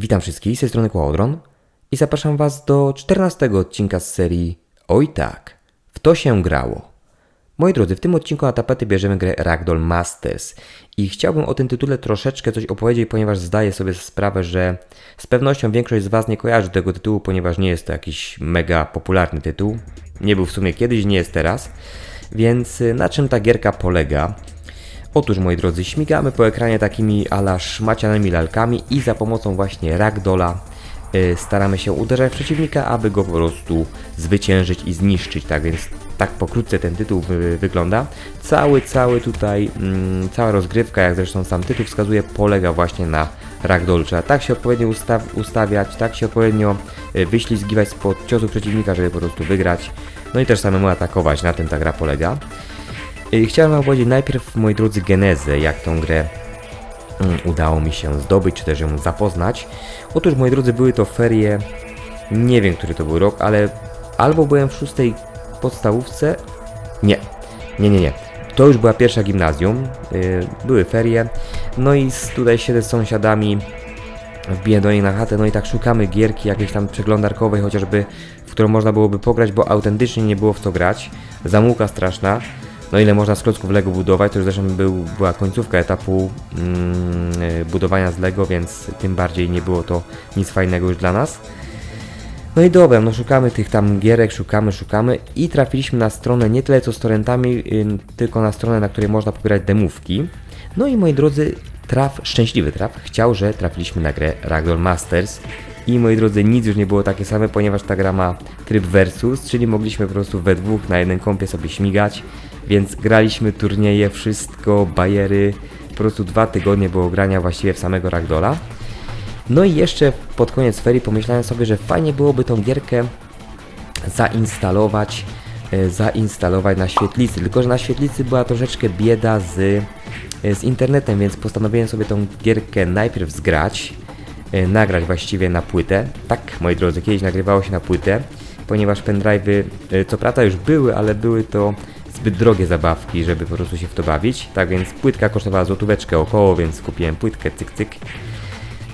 Witam wszystkich, z tej strony Kłodron i zapraszam Was do 14 odcinka z serii Oj tak, w to się grało. Moi drodzy, w tym odcinku na tapety bierzemy grę Ragdoll Masters i chciałbym o tym tytule troszeczkę coś opowiedzieć, ponieważ zdaję sobie sprawę, że z pewnością większość z Was nie kojarzy tego tytułu, ponieważ nie jest to jakiś mega popularny tytuł. Nie był w sumie kiedyś, nie jest teraz. Więc y, na czym ta gierka polega? Otóż, moi drodzy, śmigamy po ekranie takimi ala szmacianymi lalkami i za pomocą właśnie ragdola y, staramy się uderzać w przeciwnika, aby go po prostu zwyciężyć i zniszczyć. Tak więc tak pokrótce ten tytuł wy, wygląda. Cały, cały tutaj, mm, cała rozgrywka, jak zresztą sam tytuł wskazuje, polega właśnie na ragdollu. Trzeba tak się odpowiednio ustaw, ustawiać, tak się odpowiednio y, wyślizgiwać spod ciosu przeciwnika, żeby po prostu wygrać. No i też samemu atakować, na tym ta gra polega. Chciałem Wam powiedzieć najpierw, moi drodzy, genezę, jak tą grę mm, udało mi się zdobyć, czy też ją zapoznać. Otóż, moi drodzy, były to ferie, nie wiem, który to był rok, ale albo byłem w szóstej podstawówce, nie, nie, nie, nie. To już była pierwsza gimnazjum, y, były ferie, no i tutaj siedzę z sąsiadami, wbiję do niej na chatę, no i tak szukamy gierki jakiejś tam przeglądarkowej chociażby, w którą można byłoby pograć, bo autentycznie nie było w co grać. Zamułka straszna. No ile można z klocków Lego budować, to już zresztą był, była końcówka etapu mm, y, budowania z Lego, więc tym bardziej nie było to nic fajnego już dla nas. No i dobra, no szukamy tych tam gierek, szukamy, szukamy i trafiliśmy na stronę nie tyle co z torrentami, ym, tylko na stronę, na której można pobierać demówki. No i moi drodzy, traf, szczęśliwy traf, chciał, że trafiliśmy na grę Ragdoll Masters. I moi drodzy, nic już nie było takie same, ponieważ ta gra ma tryb versus, czyli mogliśmy po prostu we dwóch na jednym kąpie sobie śmigać, więc graliśmy turnieje, wszystko, bajery, po prostu dwa tygodnie było grania właściwie w samego Ragdolla. No i jeszcze pod koniec ferii pomyślałem sobie, że fajnie byłoby tą gierkę zainstalować, e, zainstalować na świetlicy. Tylko, że na świetlicy była troszeczkę bieda z, e, z internetem, więc postanowiłem sobie tą gierkę najpierw zgrać, nagrać właściwie na płytę. Tak, moi drodzy, kiedyś nagrywało się na płytę, ponieważ pendrive'y e, co prawda już były, ale były to zbyt drogie zabawki, żeby po prostu się w to bawić. Tak więc płytka kosztowała złotóweczkę około, więc kupiłem płytkę, cyk cyk.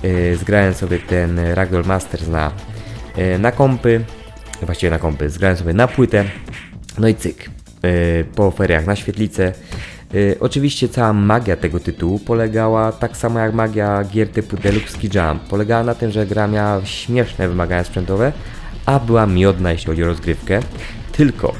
Yy, zgrałem sobie ten Ragdoll Masters na, na kompy, właściwie na kompy, zgrałem sobie na płytę, no i cyk, po feriach na świetlicę. Yy, oczywiście cała magia tego tytułu polegała tak samo jak magia gier typu Deluxe Jump. Polegała na tym, że gra miała śmieszne wymagania sprzętowe, a była miodna jeśli chodzi o rozgrywkę. Tylko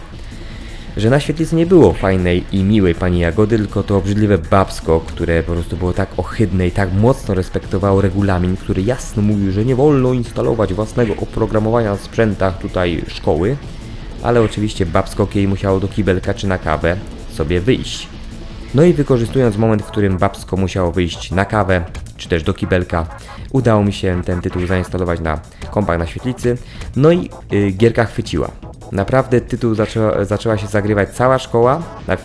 że na świetlicy nie było fajnej i miłej pani Jagody, tylko to obrzydliwe babsko, które po prostu było tak ohydne i tak mocno respektowało regulamin, który jasno mówił, że nie wolno instalować własnego oprogramowania w sprzętach tutaj szkoły, ale oczywiście babsko jej musiało do kibelka czy na kawę sobie wyjść. No i wykorzystując moment, w którym babsko musiało wyjść na kawę, czy też do kibelka, udało mi się ten tytuł zainstalować na kompach na świetlicy, no i y, gierka chwyciła. Naprawdę tytuł zaczęła, zaczęła się zagrywać cała szkoła,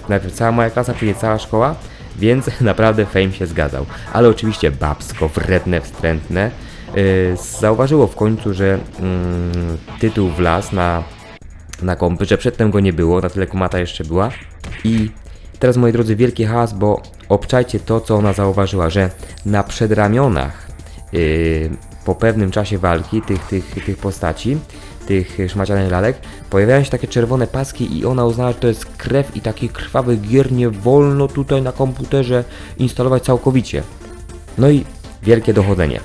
najpierw, cała moja klasa, później cała szkoła, więc naprawdę fame się zgadzał. Ale oczywiście babsko, wredne, wstrętne, y, zauważyło w końcu, że mm, tytuł wlazł na na kompy, że przedtem go nie było, na tyle kumata jeszcze była. I teraz, moi drodzy, wielki hałas, bo obczajcie to, co ona zauważyła, że na przedramionach yy, po pewnym czasie walki tych, tych, tych postaci, tych szmacianych lalek, pojawiają się takie czerwone paski i ona uznała, że to jest krew i takich krwawych gier nie wolno tutaj na komputerze instalować całkowicie. No i wielkie dochodzenie.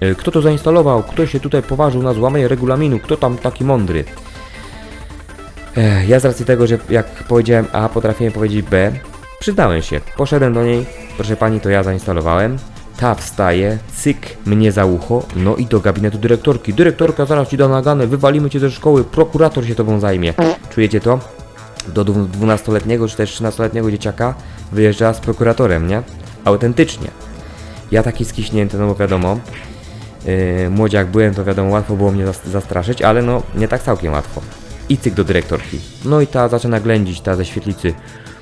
Yy, Kto to zainstalował? Kto się tutaj poważył na złamanie regulaminu? Kto tam taki mądry? Ja z racji tego, że jak powiedziałem A, potrafiłem powiedzieć B, przyznałem się. Poszedłem do niej, proszę pani, to ja zainstalowałem. Ta wstaje, cyk mnie za ucho, no i do gabinetu dyrektorki. Dyrektorka zaraz ci da nagane, wywalimy cię ze szkoły, prokurator się tobą zajmie. Czujecie to? Do dwu- 12-letniego czy też 13-letniego dzieciaka wyjeżdża z prokuratorem, nie? Autentycznie. Ja taki skiśnięty, no bo wiadomo, Yy, młodziak byłem, to wiadomo, łatwo było mnie zas- zastraszyć, ale no nie tak całkiem łatwo. I cyk do dyrektorki. No i ta zaczyna ględzić, ta ze świetlicy.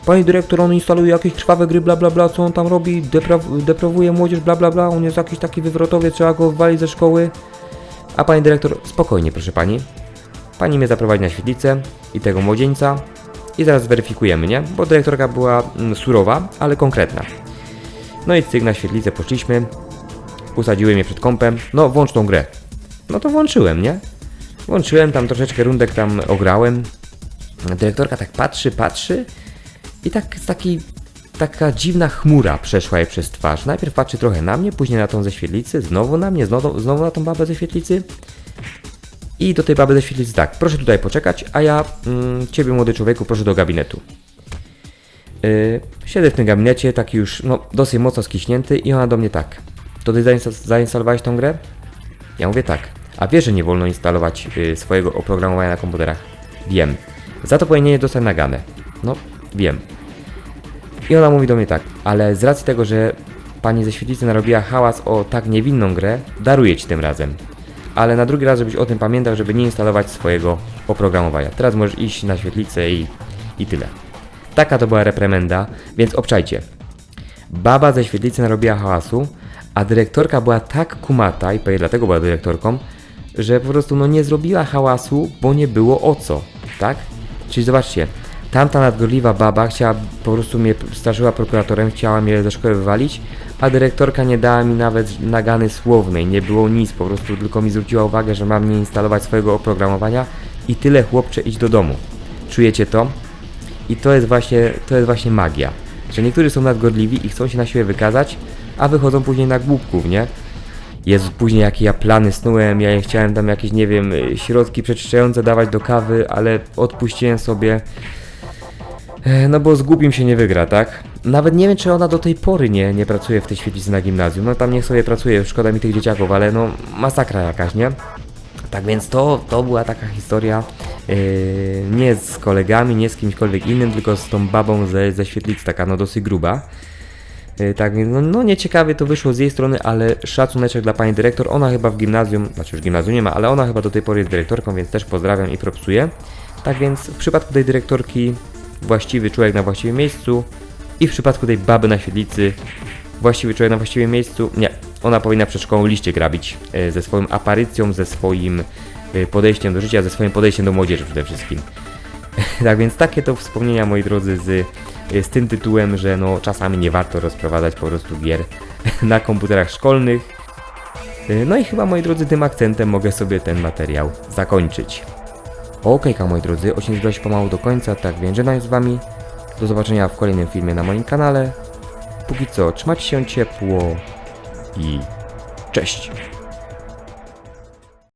Pani dyrektor, on instaluje jakieś krwawe gry, bla bla bla, co on tam robi, depraw- deprawuje młodzież, bla bla bla, on jest jakiś taki wywrotowiec, trzeba go wywalić ze szkoły. A pani dyrektor, spokojnie proszę pani. Pani mnie zaprowadzi na świetlicę i tego młodzieńca i zaraz zweryfikujemy, nie? Bo dyrektorka była mm, surowa, ale konkretna. No i cyk na świetlicę poszliśmy. usadziły mnie przed kąpem, no włącz tą grę. No to włączyłem, nie? Włączyłem, tam troszeczkę rundek tam ograłem. Dyrektorka tak patrzy, patrzy i tak z takiej, taka dziwna chmura przeszła jej przez twarz. Najpierw patrzy trochę na mnie, później na tą ze świetlicy, znowu na mnie, znowu, znowu na tą babę ze świetlicy. I do tej baby ze świetlicy tak, proszę tutaj poczekać, a ja, mm, ciebie młody człowieku, proszę do gabinetu. Yy, siedzę w tym gabinecie, taki już no, dosyć mocno skiśnięty i ona do mnie tak. To ty zainsta- zainstalowałeś tą grę? Ja mówię tak. A wiesz, że nie wolno instalować y, swojego oprogramowania na komputerach? Wiem. Za to powinieneś dostać naganę. No, wiem. I ona mówi do mnie tak, ale z racji tego, że pani ze świetlicy narobiła hałas o tak niewinną grę, daruję ci tym razem. Ale na drugi raz, żebyś o tym pamiętał, żeby nie instalować swojego oprogramowania. Teraz możesz iść na świetlicę i, i tyle. Taka to była repremenda, więc obczajcie. Baba ze świetlicy narobiła hałasu, a dyrektorka była tak kumata i pewnie dlatego była dyrektorką, że po prostu no nie zrobiła hałasu, bo nie było o co, tak? Czyli zobaczcie, tamta nadgorliwa baba chciała po prostu mnie straszyła prokuratorem, chciała mnie ze szkoły wywalić, a dyrektorka nie dała mi nawet nagany słownej, nie było nic, po prostu tylko mi zwróciła uwagę, że mam nie instalować swojego oprogramowania i tyle chłopcze idź do domu. Czujecie to? I to jest właśnie, to jest właśnie magia. Że niektórzy są nadgorliwi i chcą się na siebie wykazać, a wychodzą później na głupków, nie? Jezu, później jakie ja plany snułem, ja chciałem tam jakieś, nie wiem, środki przeczyszczające dawać do kawy, ale odpuściłem sobie. E, No bo z głupim się nie wygra, tak? Nawet nie wiem, czy ona do tej pory nie, nie pracuje w tej świetlicy na gimnazjum. No tam niech sobie pracuje, szkoda mi tych dzieciaków, ale no masakra jakaś, nie? Tak więc to, to była taka historia yy, nie z kolegami, nie z kimśkolwiek innym, tylko z tą babą ze, ze świetlicy, taka no dosyć gruba. Yy, tak więc no, no nieciekawie to wyszło z jej strony, ale szacuneczek dla pani dyrektor. Ona chyba w gimnazjum, znaczy już gimnazjum nie ma, ale ona chyba do tej pory jest dyrektorką, więc też pozdrawiam i propsuję. Tak więc w przypadku tej dyrektorki właściwy człowiek na właściwym miejscu i w przypadku tej baby na świetlicy właściwy człowiek na właściwym miejscu. Nie, ona powinna przed szkołą liście grabić e, ze swoją aparycją, ze swoim e, podejściem do życia, ze swoim podejściem do młodzieży przede wszystkim. tak więc takie to wspomnienia, moi drodzy, z, e, z tym tytułem, że no czasami nie warto rozprowadzać po prostu gier na komputerach szkolnych. E, No i chyba, moi drodzy, tym akcentem mogę sobie ten materiał zakończyć. Okejka, moi drodzy, odcinek się pomału do końca, tak więc żegnam się z wami. Do zobaczenia w kolejnym filmie na moim kanale. Póki co, trzymajcie się ciepło i cześć!